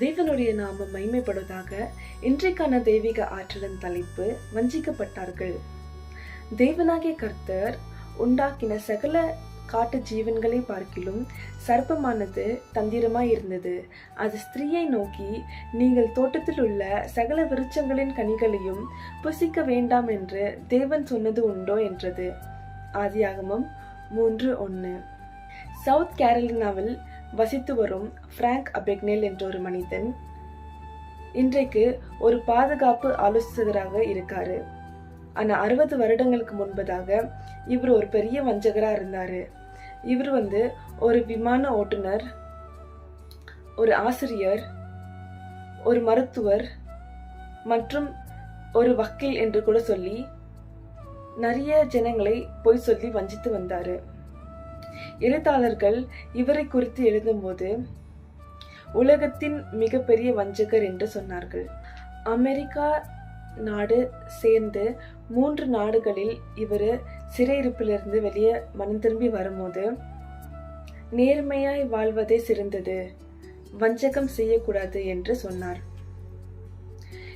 தேவனுடைய நாமம் மைமைப்படுவதாக இன்றைக்கான தெய்வீக ஆற்றலின் தலைப்பு வஞ்சிக்கப்பட்டார்கள். தேவனாகிய கர்த்தர் உண்டாக்கின சகல காட்டு ஜீவன்களை பார்க்கிலும் சர்ப்பமானது தந்திரமாய் இருந்தது. அது ஸ்திரீயை நோக்கி நீங்கள் தோட்டத்தில் உள்ள சகல விருட்சங்களின் கனிகளையும் புசிக்க வேண்டாம் என்று தேவன் சொன்னது உண்டோ என்றது. ஆதியாகமம் மூன்று ஒன்று. சவுத் கேரளினாவில் வசித்து வரும் பிராங்க் அபெக்னேல் என்ற ஒரு மனிதன் இன்றைக்கு ஒரு பாதுகாப்பு ஆலோசகராக இருக்காரு. ஆனால் அறுபது வருடங்களுக்கு முன்பதாக இவர் ஒரு பெரிய வஞ்சகராக இருந்தார். இவர் வந்து ஒரு விமான ஓட்டுநர் ஒரு ஆசிரியர் ஒரு மருத்துவர் மற்றும் ஒரு வக்கீல் என்று கூட சொல்லி நிறைய ஜனங்களை பொய் சொல்லி வஞ்சித்து வந்தாரு. எழுத்தாளர்கள் இவரை குறித்து எழுதும்போது உலகத்தின் மிகப்பெரிய வஞ்சகர் என்று சொன்னார்கள். அமெரிக்கா நாடு சேர்ந்து மூன்று நாடுகளில் இவர் சிறையிருப்பிலிருந்து வெளியே மனம் திரும்பி வரும்போது நேர்மையாய் வாழ்வதே சிறந்தது. வஞ்சகம் செய்யக்கூடாது என்று சொன்னார்.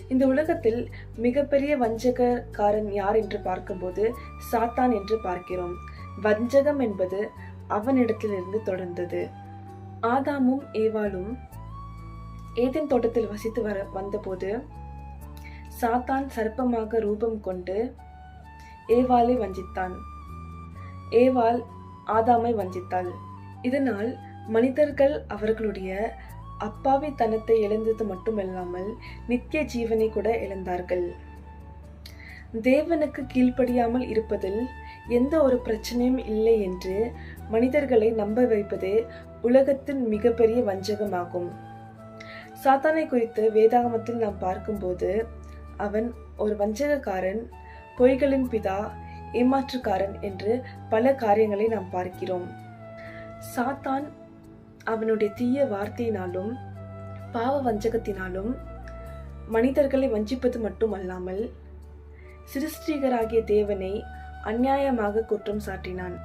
இந்த உலகத்தில் மிகப்பெரிய வஞ்சகக்காரன் யார் என்று பார்க்கும்போது சாத்தான் என்று பார்க்கிறோம். வஞ்சகம் என்பது அவனிடத்திலிருந்து தொடர்ந்தது. ஆதாமும் ஏவாளும் ஏதேன் தோட்டத்தில் வசித்து வர வந்தபோது சாத்தான் சர்ப்பமாக ரூபம் கொண்டு ஏவாலை வஞ்சித்தான். ஏவாள் ஆதாமை வஞ்சித்தாள். இதனால் மனிதர்கள் அவர்களுடைய அப்பாவி தனத்தை இழந்தது மட்டுமல்லாமல் நித்திய ஜீவனை கூட இழந்தார்கள். தேவனுக்கு கீழ்ப்படியாமல் இருப்பதில் எந்த ஒரு பிரச்சனையும் இல்லை என்று மனிதர்களை நம்ப வைப்பதே உலகத்தின் மிகப்பெரிய வஞ்சகமாகும். சாத்தானை குறித்து வேதாகமத்தில் நாம் பார்க்கும்போது அவன் ஒரு வஞ்சகக்காரன் பொய்களின் பிதா ஏமாற்றுக்காரன் என்று பல காரியங்களை நாம் பார்க்கிறோம். சாத்தான் அவனுடைய தீய வார்த்தையினாலும் பாவ வஞ்சகத்தினாலும் மனிதர்களை வஞ்சிப்பது மட்டுமல்லாமல் சிருஷ்டிகராகிய தேவனை அந்நியாயமாக குற்றம் சாட்டினான்.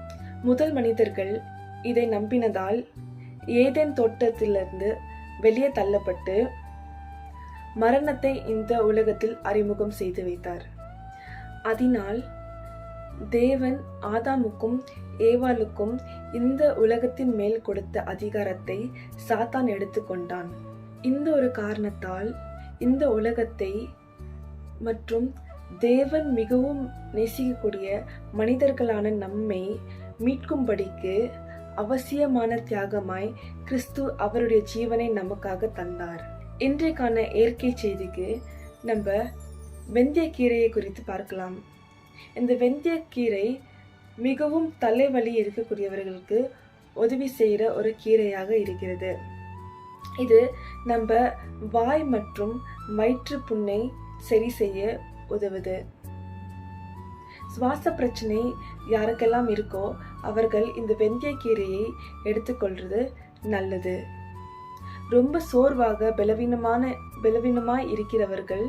முதல் மனிதர்கள் இதை நம்பினதால் ஏதேன் தோட்டத்திலிருந்து வெளியே தள்ளப்பட்டு மரணத்தை இந்த உலகத்தில் அறிமுகம் செய்து வைத்தார். அதனால் தேவன் ஆதாமுக்கும் ஏவாளுக்கும் இந்த உலகத்தின் மேல் கொடுத்த அதிகாரத்தை சாத்தான் எடுத்துக்கொண்டான். இந்த ஒரு காரணத்தால் இந்த உலகத்தை மற்றும் தேவன் மிகவும் நேசிக்கக்கூடிய மனிதர்களான நம்மை மீட்கும்படிக்கு அவசியமான தியாகமாய் கிறிஸ்து அவருடைய ஜீவனை நமக்காக தந்தார். இன்றைக்கான இயற்கை செய்திக்கு நம்ம வெந்தயக்கீரையை குறித்து பார்க்கலாம். இந்த வெந்தயக்கீரை மிகவும் தலைவலி இருக்கக்கூடியவர்களுக்கு உதவி செய்கிற ஒரு கீரையாக இருக்கிறது. இது நம்ம வாய் மற்றும் வயிற்று புண்ணை சரி செய்ய உதவுது. சுவாச பிரச்சனை யாருக்கெல்லாம் இருக்கோ அவர்கள் இந்த வெந்தயக்கீரையை கீரையை நல்லது. ரொம்ப சோர்வாக பலவீனமான பலவீனமாய் இருக்கிறவர்கள்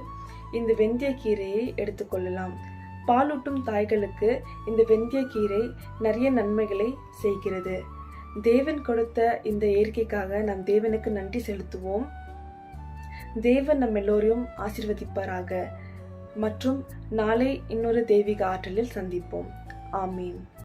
இந்த வெந்தயக்கீரையை எடுத்துக்கொள்ளலாம் பாலூட்டும் தாய்களுக்கு இந்த வெந்தய கீரை நிறைய நன்மைகளை செய்கிறது. தேவன் கொடுத்த இந்த இயற்கைக்காக நாம் தேவனுக்கு நன்றி செலுத்துவோம். தேவன் நம் எல்லோரையும் ஆசிர்வதிப்பாராக. மற்றும் நாளை இன்னொரு தெய்வீக ஆற்றலில் சந்திப்போம். ஆமீன்.